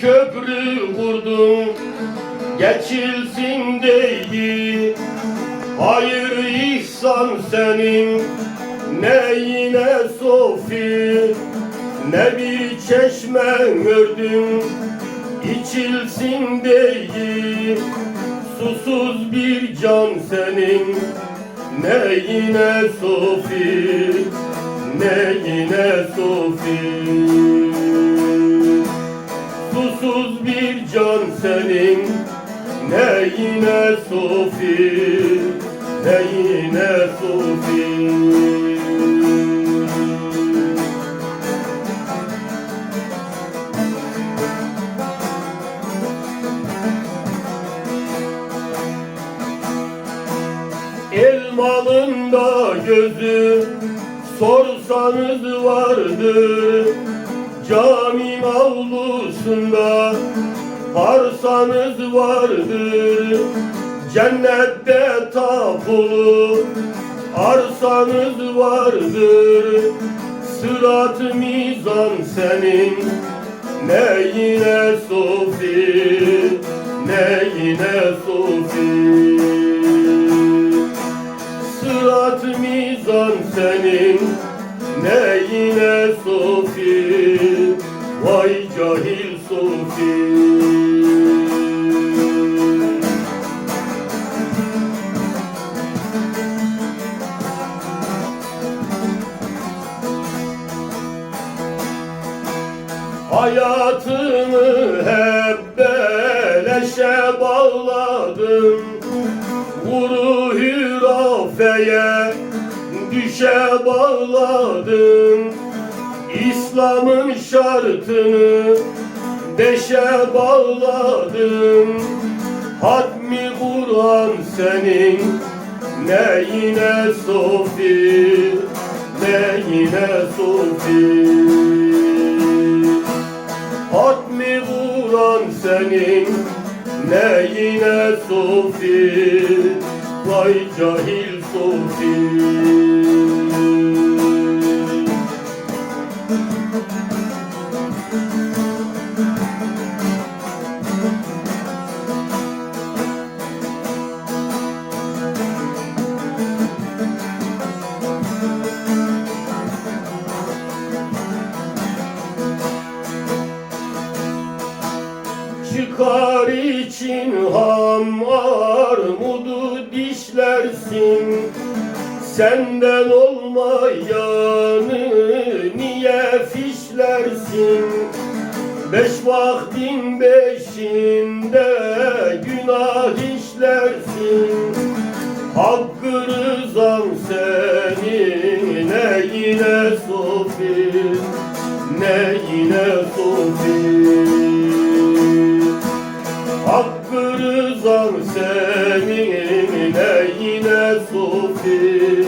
köprü kurdum Geçilsin değil. Hayır ihsan senin. Neyine sofi Ne bir çeşme ördüm İçilsin değil. Susuz bir can senin. Neyine sofi Neyine sofi can senin Neyine sofi Neyine sofi Elmalında gözü sorsanız vardır Caminin avlusunda parsanız vardır Cennette tapulu arsanız vardır Sırat mizan senin. Neyine sofi neyine sofi Sırat mizan senin neyine sofi Vay cahil sofi Hayatımı hep beleşe bağladım. Vuru hürafeye düşe bağladım İslam'ın şartını beşe bağladım. Hatmi Kur'an senin neyine sofi neyine sofi Hatmi Kur'an senin neyine sofi Vay cahil sofi Çıkar için ham armudu dişlersin. Senden olmayanı fişlersin Beş vaktin beşinde günah işlersin. Hakkı rızan senin neyine sofi Neyine sofi Hakkı rızan senin neyine sofi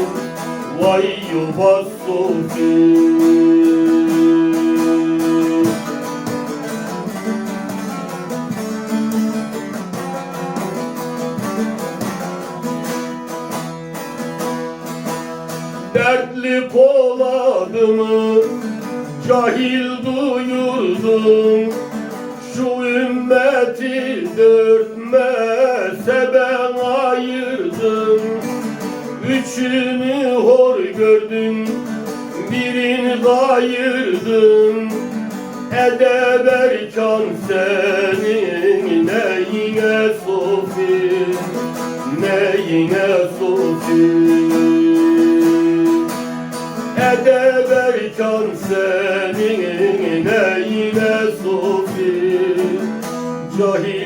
Vay yuva sofi Dertli poladımı cahil duyurdum. Şu ümmeti dört mezhebe ayırdım. Üçünü hor gördüm birini kayırdım. Edeb erkan senin neyine sofi Neyine sofi de berkan senin neyle sufi? Cahil